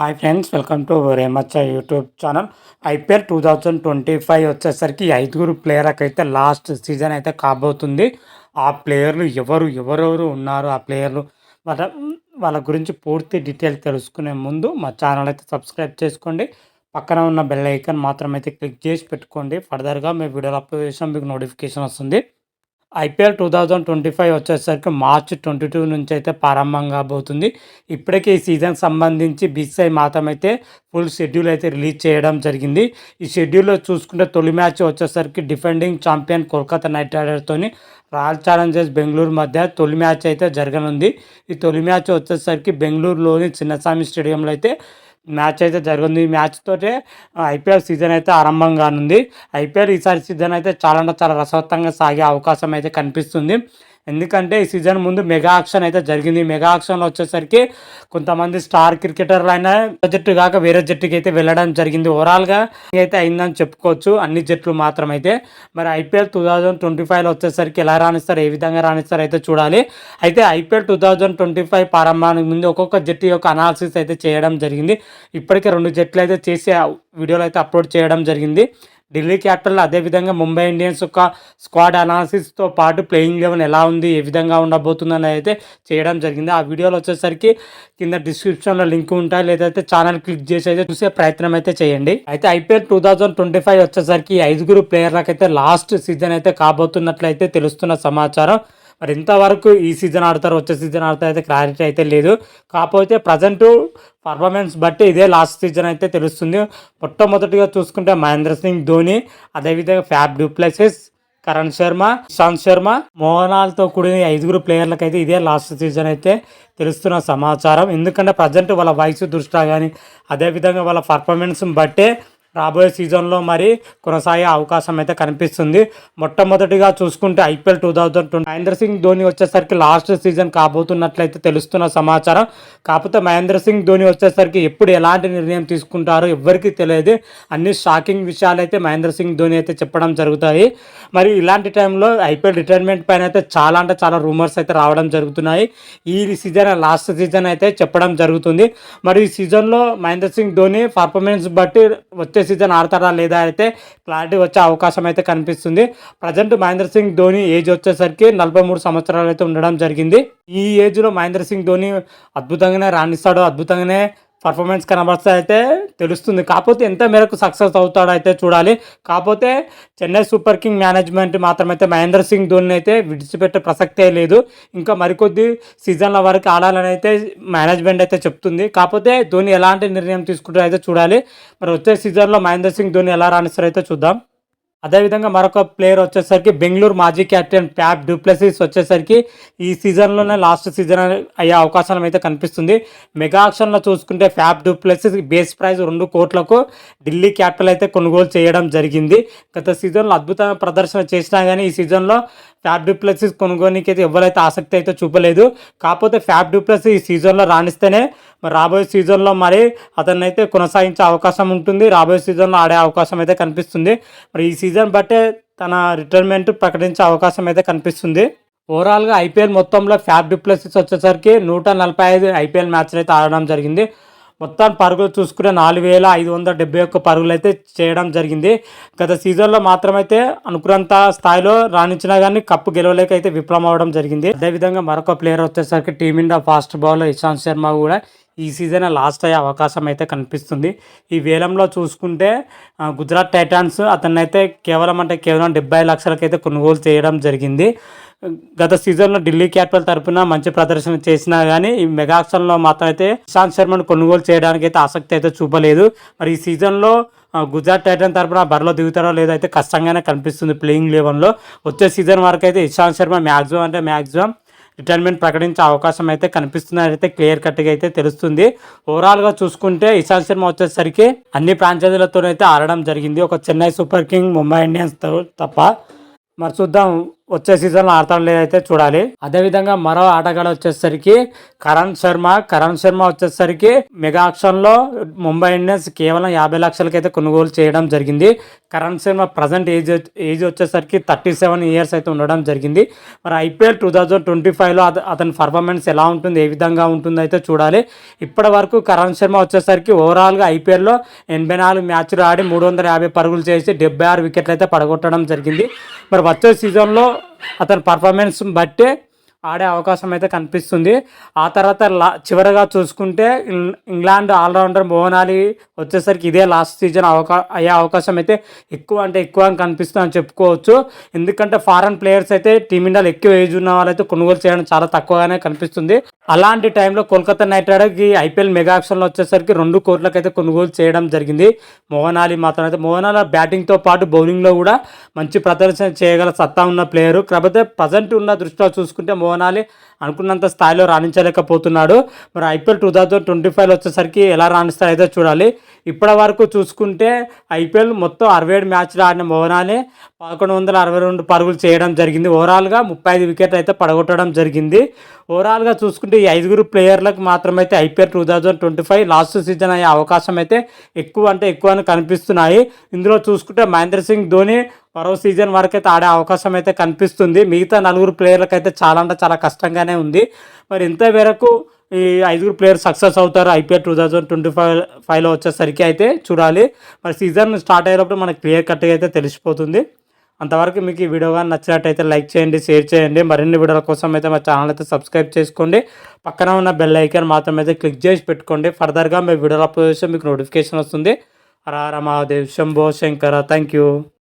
Hi friends welcome to రేమచ్చ YouTube channel IPL two thousand twenty five వచ్చేసరికి ఐదుగురు ప్లేయర్కి అయితే last season అయితే కాబోతుంది. ఆ ప్లేయర్లు ఎవరు ఎవరెవరు ఉన్నారు ఆ ప్లేయర్లు వాళ్ళ వాళ్ళ గురించి పూర్తి డీటెయిల్ తెలుసుకునే ముందు మా ఛానల్ అయితే సబ్స్క్రైబ్ చేసుకోండి. పక్కన ఉన్న బెల్ ఐకాన్ మాత్రం అయితే క్లిక్ చేసి పెట్టుకోండి. ఫర్దర్గా మీ వీడియోలు అప్లోడ్ చేసిన మీకు నోటిఫికేషన్ వస్తుంది. IPL two thousand twenty five వచ్చేసరికి మార్చ్ ట్వంటీ టూ నుంచి అయితే ప్రారంభం కాబోతుంది. ఇప్పటికే ఈ సీజన్ సంబంధించి బీసీఐ మాత్రం అయితే ఫుల్ షెడ్యూల్ అయితే రిలీజ్ చేయడం జరిగింది. ఈ షెడ్యూల్లో చూసుకుంటే తొలి మ్యాచ్ వచ్చేసరికి డిఫెండింగ్ ఛాంపియన్ కోల్కతా నైట్ రైడర్తోని రాయల్ ఛాలెంజర్స్ బెంగళూరు మధ్య తొలి మ్యాచ్ అయితే జరగనుంది. ఈ తొలి మ్యాచ్ వచ్చేసరికి బెంగళూరులోని చిన్నస్వామి స్టేడియంలో అయితే మ్యాచ్ అయితే జరిగింది ఈ మ్యాచ్ తోటే ఐపీఎల్ సీజన్ అయితే ఆరంభం కానుంది. ఐపీఎల్ ఈసారి సీజన్ అయితే చాలా అంటే చాలా రసవత్తంగా సాగే అవకాశం అయితే కనిపిస్తుంది. ఎందుకంటే ఈ సీజన్ ముందు మెగా ఆక్షన్ అయితే జరిగింది. మెగా ఆక్షన్లో వచ్చేసరికి కొంతమంది స్టార్ క్రికెటర్లు అయినా జట్టు కాక వేరే జట్టుకి అయితే వెళ్ళడం జరిగింది. ఓవరాల్గా అయితే అయిందని చెప్పుకోవచ్చు. అన్ని జట్లు మాత్రం అయితే మరి ఐపీఎల్ టూ థౌజండ్ ట్వంటీ ఫైవ్లో వచ్చేసరికి ఎలా రాణిస్తారు ఏ విధంగా రాణిస్తారు అయితే చూడాలి. అయితే IPL two thousand twenty five ప్రారంభానికి ముందు ఒక్కొక్క జట్టు యొక్క అనాలిసిస్ అయితే చేయడం జరిగింది. ఇప్పటికే రెండు జట్లు అయితే చేసి వీడియోలు అయితే అప్లోడ్ చేయడం జరిగింది. ఢిల్లీ క్యాపిటల్ అదేవిధంగా ముంబై ఇండియన్స్ యొక్క స్క్వాడ్ అనాలిసిస్తో పాటు ప్లేయింగ్ లెవెన్ ఎలా ఉంది ఏ విధంగా ఉండబోతుందని అయితే చేయడం జరిగింది. ఆ వీడియోలు వచ్చేసరికి కింద డిస్క్రిప్షన్లో లింక్ ఉంటాయి. లేదైతే ఛానల్ క్లిక్ చేసి అయితే చూసే ప్రయత్నం అయితే చేయండి. అయితే IPL two thousand twenty five వచ్చేసరికి ఐదుగురు ప్లేయర్లకైతే లాస్ట్ సీజన్ అయితే కాబోతున్నట్లయితే తెలుస్తున్న సమాచారం. మరి ఇంతవరకు ఈ సీజన్ ఆడతారు వచ్చే సీజన్ ఆడతారు అయితే క్లారిటీ అయితే లేదు. కాకపోతే ప్రజెంట్ పర్ఫార్మెన్స్ బట్టి ఇదే లాస్ట్ సీజన్ అయితే తెలుస్తుంది. మొట్టమొదటిగా చూసుకుంటే మహేంద్ర సింగ్ ధోని అదేవిధంగా Faf du Plessis Karan Sharma Ishant Sharma మోహనాల్తో కూడిన ఐదుగురు ప్లేయర్లకు అయితే ఇదే లాస్ట్ సీజన్ అయితే తెలుస్తున్న సమాచారం. ఎందుకంటే ప్రజెంట్ వాళ్ళ వయసు దృష్ట్యా కానీ అదేవిధంగా వాళ్ళ పర్ఫార్మెన్స్ బట్టే రాబోయే సీజన్లో మరి కొనసాగే అవకాశం అయితే కనిపిస్తుంది. మొట్టమొదటిగా చూసుకుంటే IPL two thousand twenty Mahendra Singh Dhoni వచ్చేసరికి లాస్ట్ సీజన్ కాబోతున్నట్లయితే తెలుస్తున్న సమాచారం. కాకపోతే మహేంద్ర సింగ్ ధోని వచ్చేసరికి ఎప్పుడు ఎలాంటి నిర్ణయం తీసుకుంటారో ఎవరికి తెలియదు. అన్ని షాకింగ్ విషయాలు అయితే మహేంద్ర సింగ్ ధోని అయితే చెప్పడం జరుగుతాయి. మరి ఇలాంటి టైంలో ఐపీఎల్ రిటైర్మెంట్ పైన అయితే చాలా అంటే చాలా రూమర్స్ అయితే రావడం జరుగుతున్నాయి. ఈ సీజన్ లాస్ట్ సీజన్ అయితే చెప్పడం జరుగుతుంది. మరి ఈ సీజన్లో మహేంద్ర సింగ్ ధోని పర్ఫార్మెన్స్ బట్టి వచ్చే వచ్చే సీజన్ ఆడతారా లేదా అయితే క్లారిటీ వచ్చే అవకాశం అయితే కనిపిస్తుంది. ప్రజెంట్ మహేంద్ర సింగ్ ధోని ఏజ్ వచ్చేసరికి నలభై మూడు సంవత్సరాలు అయితే ఉండడం జరిగింది. ఈ ఏజ్లో మహేంద్ర సింగ్ ధోని అద్భుతంగానే రాణిస్తాడు అద్భుతంగానే పర్ఫార్మెన్స్ కనబడితే అయితే తెలుస్తుంది. కాకపోతే ఎంత మేరకు సక్సెస్ అవుతాడో అయితే చూడాలి. కాకపోతే చెన్నై సూపర్ కింగ్ మేనేజ్మెంట్ మాత్రమైతే మహేంద్ర సింగ్ ధోని అయితే విడిచిపెట్టే ప్రసక్తే లేదు. ఇంకా మరికొద్ది సీజన్ల వరకు ఆడాలని అయితే మేనేజ్మెంట్ అయితే చెప్తుంది. కాకపోతే ధోని ఎలాంటి నిర్ణయం తీసుకుంటారో అయితే చూడాలి. మరి వచ్చే సీజన్లో మహేంద్ర సింగ్ ధోని ఎలా రాణిస్తారో అయితే చూద్దాం. అదేవిధంగా మరొక ప్లేయర్ వచ్చేసరికి బెంగళూరు మాజీ కెప్టెన్ ప్యాప్ డూప్లెసిస్ వచ్చేసరికి ఈ సీజన్లోనే లాస్ట్ సీజన్ అయ్యే అవకాశం అయితే కనిపిస్తుంది. మెగా ఆక్షన్లో చూసుకుంటే ఫ్యాప్ డూప్లెసిస్ బేస్ ప్రైస్ రెండు కోట్లకు ఢిల్లీ క్యాపిటల్ అయితే కొనుగోలు చేయడం జరిగింది. గత సీజన్లో అద్భుతమైన ప్రదర్శన చేసినా కానీ ఈ సీజన్లో ఫ్యాబ్ డూప్లెక్సిస్ కొనుగోనికి అయితే ఎవరైతే ఆసక్తి అయితే చూపలేదు. కాకపోతే ఫ్యాబ్ డూప్లెక్స్ ఈ సీజన్లో రాణిస్తేనే మరి రాబోయే సీజన్లో మరి అతన్ని అయితే కొనసాగించే అవకాశం ఉంటుంది. రాబోయే సీజన్లో ఆడే అవకాశం అయితే కనిపిస్తుంది. మరి ఈ సీజన్ బట్టే తన రిటైర్మెంట్ ప్రకటించే అవకాశం అయితే కనిపిస్తుంది. ఓవరాల్గా ఐపీఎల్ మొత్తంలో ఫ్యాబ్ డిప్లెసిస్ వచ్చేసరికి నూట నలభై ఐదు ఐపీఎల్ మ్యాచ్లు అయితే ఆడడం జరిగింది. మొత్తం పరుగులు చూసుకునే నాలుగు వేల ఐదు వందల డెబ్బై ఒక్క పరుగులు అయితే చేయడం జరిగింది. గత సీజన్లో మాత్రమైతే అనుకున్నంత స్థాయిలో రాణించినా కానీ కప్పు గెలవలేక అయితే విఫలం అవడం జరిగింది. అదేవిధంగా మరొక ప్లేయర్ వచ్చేసరికి team India fast bowler Ishant Sharma కూడా ఈ సీజన్ లాస్ట్ అయ్యే అవకాశం అయితే కనిపిస్తుంది. ఈ వేలంలో చూసుకుంటే గుజరాత్ టైటాన్స్ అతన్ని అయితే కేవలం అంటే కేవలం డెబ్బై లక్షలకైతే కొనుగోలు చేయడం జరిగింది. గత సీజన్లో ఢిల్లీ క్యాపిటల్ తరఫున మంచి ప్రదర్శన చేసినా కానీ ఈ మెగాక్షన్లో మాత్రం అయితే ఇషాంత్ శర్మను కొనుగోలు చేయడానికి అయితే ఆసక్తి అయితే చూపలేదు. మరి ఈ సీజన్లో గుజరాత్ టైటన్ తరఫున బరిలో దిగుతారో లేదో అయితే కష్టంగానే కనిపిస్తుంది ప్లేయింగ్ లెవెన్లో. వచ్చే సీజన్ వరకు అయితే ఇషాంత్ శర్మ మ్యాక్సిమం అంటే మ్యాక్సిమం రిటైర్మెంట్ ప్రకటించే అవకాశం అయితే కనిపిస్తుంది అయితే క్లియర్ కట్గా అయితే తెలుస్తుంది. ఓవరాల్గా చూసుకుంటే ఇషాంత్ శర్మ వచ్చేసరికి అన్ని ఫ్రాంచైజీలతోనైతే ఆడడం జరిగింది. ఒక Chennai super king Mumbai Indians తప్ప. మరి చూద్దాం వచ్చే సీజన్లో ఆడతాడు లేదైతే చూడాలి. అదేవిధంగా మరో ఆటగాడు వచ్చేసరికి కరణ్ శర్మ. కరణ్ శర్మ వచ్చేసరికి మెగా ఆక్షన్లో ముంబై ఇండియన్స్ కేవలం యాభై లక్షలకైతే కొనుగోలు చేయడం జరిగింది. Karan Sharma present age age వచ్చేసరికి థర్టీ సెవెన్ ఇయర్స్ అయితే ఉండడం జరిగింది. మరి ఐపీఎల్ టూ థౌజండ్ ట్వంటీ ఫైవ్లో అతని పర్ఫార్మెన్స్ ఎలా ఉంటుంది ఏ విధంగా ఉంటుంది అయితే చూడాలి. ఇప్పటి వరకు కరణ్ శర్మ వచ్చేసరికి ఓవరాల్గా ఐపీఎల్లో ఎనభై నాలుగు మ్యాచ్లు ఆడి మూడు వందల యాభై పరుగులు చేసి డెబ్బై ఆరు వికెట్లు అయితే పడగొట్టడం జరిగింది. మరి వచ్చే సీజన్లో అతని పర్ఫార్మెన్స్ బట్టే ఆడే అవకాశం అయితే కనిపిస్తుంది. ఆ తర్వాత లా చివరగా చూసుకుంటే ఇంగ్లాండ్ ఆల్రౌండర్ మోహన్ అలీ వచ్చేసరికి ఇదే లాస్ట్ సీజన్ అవకా అయ్యే అవకాశం అయితే ఎక్కువ అంటే ఎక్కువ అని కనిపిస్తుంది అని చెప్పుకోవచ్చు. ఎందుకంటే ఫారెన్ ప్లేయర్స్ అయితే టీమిండియాలో ఎక్కువ ఏజ్ ఉన్న వాళ్ళైతే కొనుగోలు చేయడం చాలా తక్కువగానే కనిపిస్తుంది. అలాంటి టైంలో కోల్కతా నైట్ రైడర్కి ఐపీఎల్ మెగా ఆక్షన్లో వచ్చేసరికి రెండు కోట్లకైతే కొనుగోలు చేయడం జరిగింది. మోహన్ అలీ మాత్రం అయితే మోహన్ అలీ బ్యాటింగ్తో పాటు బౌలింగ్లో కూడా మంచి ప్రదర్శన చేయగల సత్తా ఉన్న ప్లేయరు. కాకపోతే ప్రజెంట్ ఉన్న దృష్టిలో చూసుకుంటే మోహన్ అలీ అనుకున్నంత స్థాయిలో రాణించలేకపోతున్నాడు. మరి IPL two thousand twenty five వచ్చేసరికి ఎలా రాణిస్తారో చూడాలి. ఇప్పటి వరకు చూసుకుంటే ఐపీఎల్ మొత్తం అరవై ఏడు మ్యాచ్లు ఆడిన మోహనాలే పదకొండు వందల అరవై రెండు పరుగులు చేయడం జరిగింది. ఓవరాల్గా ముప్పై ఐదు వికెట్లు అయితే పడగొట్టడం జరిగింది. ఓవరాల్గా చూసుకుంటే ఈ ఐదుగురు ప్లేయర్లకు మాత్రమైతే IPL two thousand twenty five last season అయ్యే అవకాశం అయితే ఎక్కువ అంటే ఎక్కువ అని కనిపిస్తున్నాయి. ఇందులో చూసుకుంటే మహేంద్ర సింగ్ ధోని మరో సీజన్ వరకు అయితే ఆడే అవకాశం అయితే కనిపిస్తుంది. మిగతా నలుగురు ప్లేయర్లకు అయితే చాలా అంటే చాలా కష్టంగానే ఉంది. మరి ఇంత ఈ ఐదుగురు ప్లేయర్ సక్సెస్ అవుతారు. IPL two thousand twenty five ఫైవ్లో వచ్చేసరికి అయితే చూడాలి. మరి సీజన్ స్టార్ట్ అయ్యేటప్పుడు మనకు క్లియర్ కట్గా అయితే తెలిసిపోతుంది. అంతవరకు మీకు ఈ వీడియో కానీ నచ్చినట్టయితే లైక్ చేయండి షేర్ చేయండి. మరిన్ని వీడియోల కోసం అయితే మా ఛానల్ అయితే సబ్స్క్రైబ్ చేసుకోండి. పక్కన ఉన్న బెల్ ఐకాన్ మాత్రం అయితే క్లిక్ చేసి పెట్టుకోండి. ఫర్దర్గా మీ వీడియోలు అప్లోడ్ చేస్తే మీకు నోటిఫికేషన్ వస్తుంది. Hara Mahadev Shambho Shankara thank you